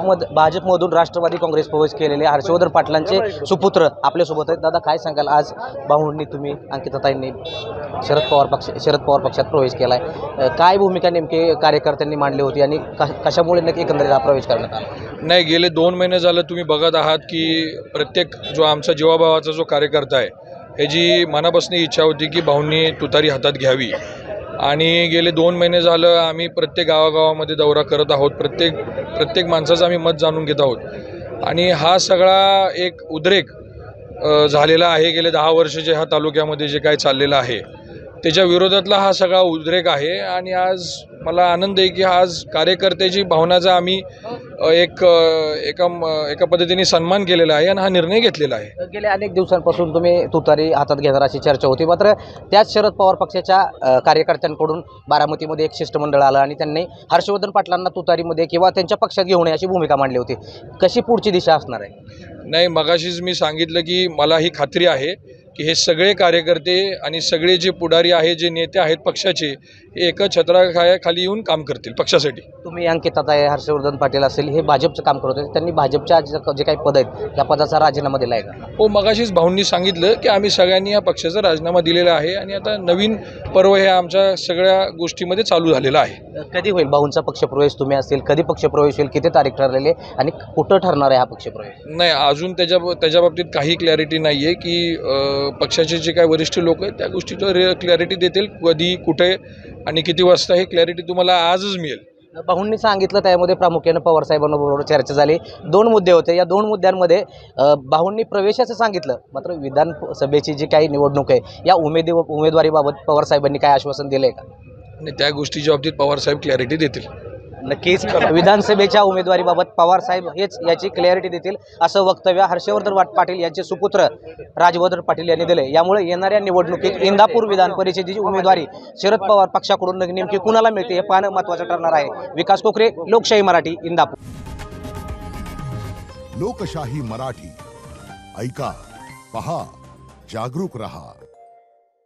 भाजपमध भाजपमधून राष्ट्रवादी काँग्रेस प्रवेश केलेले हर्षवर्धन पाटलांचे सुपुत्र आपल्यासोबत आहेत. दादा काय सांगाल? आज भाऊंनी तुम्ही अंकिताताईंनी शरद पवार पक्ष शरद पवार पक्षात प्रवेश केला आहे काय भूमिका नेमकी कार्यकर्त्यांनी मांडली होती आणि क- कशामुळे नक्की एकंदरीत हा प्रवेश करण्यात आला? नाही गेले दोन महिने झालं तुम्ही बघत आहात की प्रत्येक जो आमचा जीवाभावाचा जो कार्यकर्ता आहे ह्याची मनापासून इच्छा होती की भाऊंनी तुतारी हातात घ्यावी आणि गेले दोन महिने झालं आम्ही प्रत्येक गावागावामध्ये दौरा करत आहोत. प्रत्येक प्रत्येक माणसाचं आम्ही मत जाणून घेत आहोत. आणि हा सगळा एक उद्रेक झालेला आहे. गेले दहा वर्ष जे ह्या तालुक्यामध्ये जे काय चाललेलं आहे त्याच्या विरोधातला हा सगळा उद्रेक आहे. आणि आज मला आनंद आहे की आज कार्यकर्त्याची भावनाचा आम्ही एक एका एका पद्धतीने सन्मान केलेला आहे आणि हा निर्णय घेतलेला आहे. गेल्या अनेक दिवसांपासून तुम्ही तुतारी हातात घेणार अशी चर्चा होती. मात्र त्याच शरद पवार पक्षाच्या कार्यकर्त्यांकडून बारामतीमध्ये एक शिष्टमंडळ आलं आणि त्यांनी हर्षवर्धन पाटलांना तुतारीमध्ये किंवा त्यांच्या पक्षात घेऊ नये अशी भूमिका मांडली होती. कशी पुढची दिशा असणार आहे? नाही मगाशीच मी सांगितलं की मला ही खात्री आहे. की हे सगळे कार्यकर्ते आणि सगळे जे पुढारी आहे जे नेते आहेत पक्षाचे हे एका छत्राखाली येऊन काम करतील पक्षासाठी. तुम्ही अंकितात आहे हर्षवर्धन पाटील असेल हे भाजपचं काम करत होते त्यांनी भाजपच्या जे काही पद आहेत त्या पदाचा राजीनामा दिला आहे का? हो मगाशीच भाऊंनी सांगितलं की आम्ही सगळ्यांनी या पक्षाचा राजीनामा दिलेला आहे आणि आता नवीन पर्व हे आमच्या सगळ्या गोष्टीमध्ये चालू झालेलं आहे. कधी होईल भाऊंचा पक्षप्रवेश? तुम्ही असेल कधी पक्षप्रवेश होईल? किती तारीख ठरलेली आहे? आणि कुठं ठरणार आहे हा पक्षप्रवेश? नाही अजून त्याच्या त्याच्या बाबतीत काही क्लॅरिटी नाही आहे की पक्षाचे जे काही वरिष्ठ लोक आहेत त्या गोष्टीचं रे क्लॅरिटी देतील. कधी कुठे आणि किती वाजता हे क्लॅरिटी तुम्हाला आजच मिळेल. भाऊंनी सांगितलं त्यामध्ये प्रामुख्यानं पवार साहेबांबरोबर चर्चा झाली. दोन मुद्दे होते. या दोन मुद्द्यांमध्ये भाऊंनी प्रवेशाचं सांगितलं. मात्र विधानसभेची जी काही निवडणूक आहे या उमेदी उमेदवारीबाबत पवार साहेबांनी काय आश्वासन दिलं आहे का? आणि त्या गोष्टीच्या बाबतीत पवारसाहेब क्लॅरिटी देतील. नक्कीच. विधानसभेच्या उमेदवारीबाबत पवार साहेब हेच याची क्लॅरिटी देतील असं वक्तव्य हर्षवर्धन वाट पाटील यांचे सुपुत्र राजवर्धन पाटील यांनी दिले यामुळे येणाऱ्या निवडणुकीत इंदापूर विधान परिषदेची उमेदवारी शरद पवार पक्षाकडून नेमकी कुणाला मिळते हे पाहणं महत्त्वाचं ठरणार आहे. विकास कोकरे लोकशाही मराठी इंदापूर. लोकशाही मराठी. ऐका पहा जागरूक रहा.